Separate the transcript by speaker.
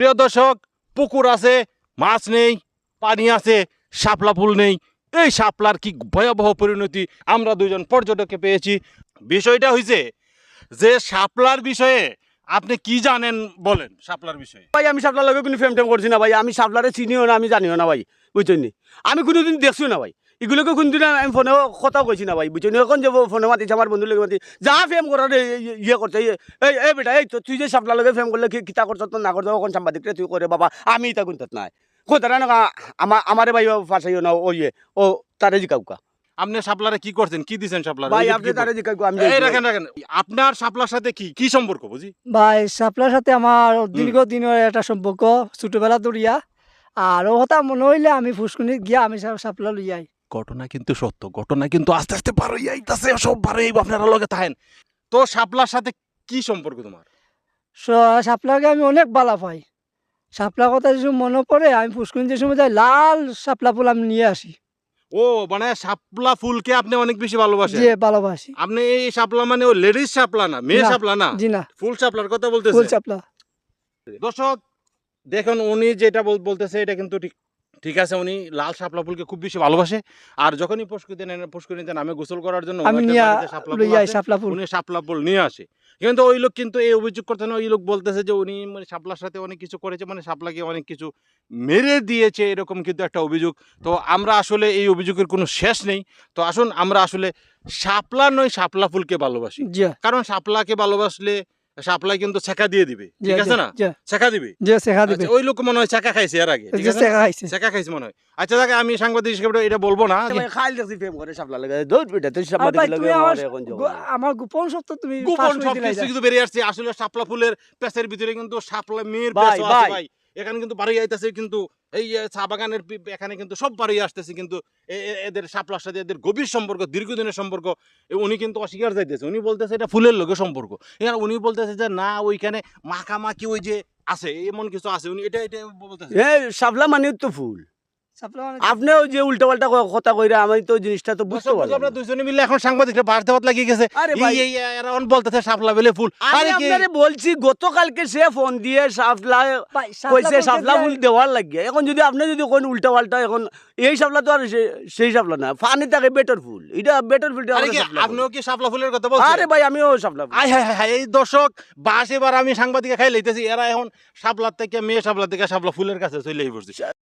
Speaker 1: প্রিয় দর্শক, পুকুর আছে, মাছ নেই, পানি আছে, শাপলা ফুল নেই। এই শাপলার কি ভয়াবহ পরিণতি? আমরা দুজন পর্যটককে পেয়েছি। বিষয়টা হয়েছে যে শাপলার বিষয়ে আপনি কি জানেন বলেন শাপলার বিষয়ে?
Speaker 2: ভাই, আমি সাপলার লগে কোনো ফেম টেম করছি না ভাই। আমি সাপলারে চিনিও না, আমি জানিও না ভাই। বুঝছেন আমি কোনোদিন দেখছিও না ভাই। এগুলোকে কোনদিন আমি ফোনে কথা কইছি না ভাই বুঝছেন এখন যে ফোনে মাতিছে আমার বন্ধু লগে মাতি যা ফেম করার ইয়ে করছে এই এই বেটা এই তো- তুই যে সাপলার লগে ফেম করলে কি কিতা করছ তো না করছ ওখান সাংবাদিকরে তুই করে বাবা আমি তা গুনতাত নাই। কোথায় না আমার আমারে ভাই ফাঁসাইও না ও ইয়ে ও তারে জিকাউকা
Speaker 1: আপনি শাপলারে কি করছেন? কি দিছেন শাপলার
Speaker 2: ভাই আপনি তারে জিকাউকা আমি
Speaker 1: এই রাখেন রাখেন আপনার শাপলার সাথে কি কি সম্পর্ক বুঝি?
Speaker 3: ভাই সাপলার সাথে আমার দীর্ঘদিনের একটা সম্পর্ক ছোটবেলা দরিয়া আর ও হতা মনে হইলে আমি ফুসকুনি গিয়া আমি সাপলা লইয়াই।
Speaker 1: ঘটনা কিন্তু সত্য ঘটনা কিন্তু আস্তে আস্তে হয়ে আইতাছে সব হয়ে আপনারা লগে থাকেন। তো শাপলার সাথে কি সম্পর্ক তোমার?
Speaker 3: সাপলাকে আমি অনেক বালা পাই। সাপলা কথা যে মনে পড়ে আমি ফুসকুনি যে সময় যাই লাল সাপলা ফুল আমি নিয়ে আসি।
Speaker 1: ও মানে শাপলা ফুলকে আপনি অনেক বেশি ভালোবাসেন?
Speaker 3: যে ভালোবাসি।
Speaker 1: আপনি এই শাপলা মানে ও লেডিস শাপলা না মেয়ে
Speaker 3: না।
Speaker 1: শাপলা না?
Speaker 3: জি না।
Speaker 1: ফুল শাপলার কথা
Speaker 3: ফুল
Speaker 1: বলতেছে
Speaker 3: সাপলা
Speaker 1: দর্শক দেখুন উনি যেটা বলতেছে এটা কিন্তু ঠিক ঠিক আছে উনি লাল শাপলা ফুলকে খুব বেশি ভালোবাসে। আর যখনই পুষ্করিতে নেন পুষ্করিতে নামে গোসল করার জন্য উনি শাপলা ফুল নিয়ে আসে। কিন্তু ওই লোক কিন্তু এই অভিযোগ করতে না ওই লোক বলতেছে যে উনি মানে শাপলার সাথে অনেক কিছু করেছে মানে শাপলাকে অনেক কিছু মেরে দিয়েছে এরকম কিন্তু একটা অভিযোগ। তো আমরা আসলে এই অভিযোগের কোনো শেষ নেই। তো আসুন আমরা আসলে শাপলা নয় শাপলা ফুলকে ভালোবাসি। কারণ শাপলাকে ভালোবাসলে শাপলা কিন্তু ছেকা দিয়ে দিবে ঠিক আছে না? ছেকা দিবে?
Speaker 3: যে ছেকা দিবে।
Speaker 1: আচ্ছা, ওই লোক মনে হয় ছেকা খাইছে এর আগে ঠিক
Speaker 3: যে
Speaker 1: আছে না?
Speaker 3: খাইছে।
Speaker 1: ছেকা খাইছে মনে হয়। আচ্ছা দেখ আমি সাংবাদিক হিসেবে এটা বলব না
Speaker 2: খাইল দেখছি ফেম করে লাগে। দৌড় পিটা তুই লগে
Speaker 3: আমার
Speaker 2: আমার এখন
Speaker 3: আমার গোপন সত্য তুমি
Speaker 1: গোপন কিছু কিন্তু বেরিয়ে আসছে। আসলে সাপলা ফুলের পেছের ভিতরে কিন্তু শাপলা মেয়ের পেছ আছে
Speaker 2: ভাই।
Speaker 1: এখানে কিন্তু বাড়ি আইতেছে, কিন্তু এই চা বাগানের এখানে কিন্তু সব বাড়ি আসতেছে, কিন্তু এদের সাপলার সাথে এদের গভীর সম্পর্ক, দীর্ঘদিনের সম্পর্ক উনি কিন্তু অস্বীকার যাইতেছে উনি বলতেছে এটা ফুলের লোকের সম্পর্ক। এখানে উনি বলতেছে যে, না, ওইখানে মাখামাখি ওই যে আছে, এমন কিছু আছে। উনি এটা এটা বলতেছে।
Speaker 2: এই সাপলা মানে তো ফুল। আপনিও যে উল্টা পাল্টা কথা কইরা আমি তো জিনিসটা তো বুঝতে পারলাম
Speaker 1: আপনারা দুজনে মিলে এখন সাংবাদিকরা লাগিয়ে গেছে। এই এরা এখন বলতেছে শাপলা বেলে ফুল। আরে
Speaker 2: আপনারে বলছি গতকালকে সে ফোন দিয়ে সাপলা কইছে সাপলা ফুল দেওয়ার লাগে এখন যদি আপনি যদি কোন উল্টা পাল্টা এখন এই সাপলা তো আর সেই সাপলা না ফানি থাকে বেটার ফুল। এটা বেটার ফুলটা
Speaker 1: আরে কি আপনিও কি শাপলা ফুলের কথা বলছেন?
Speaker 2: আরে ভাই আমিও সাপলা ফুল।
Speaker 1: এই দর্শক বাস এবার আমি সাংবাদিকে খাই লইতেছি এরা এখন শাপলার থেকে মেয়ে শাপলার থেকে শাপলা ফুলের কাছে চলে পড়ছি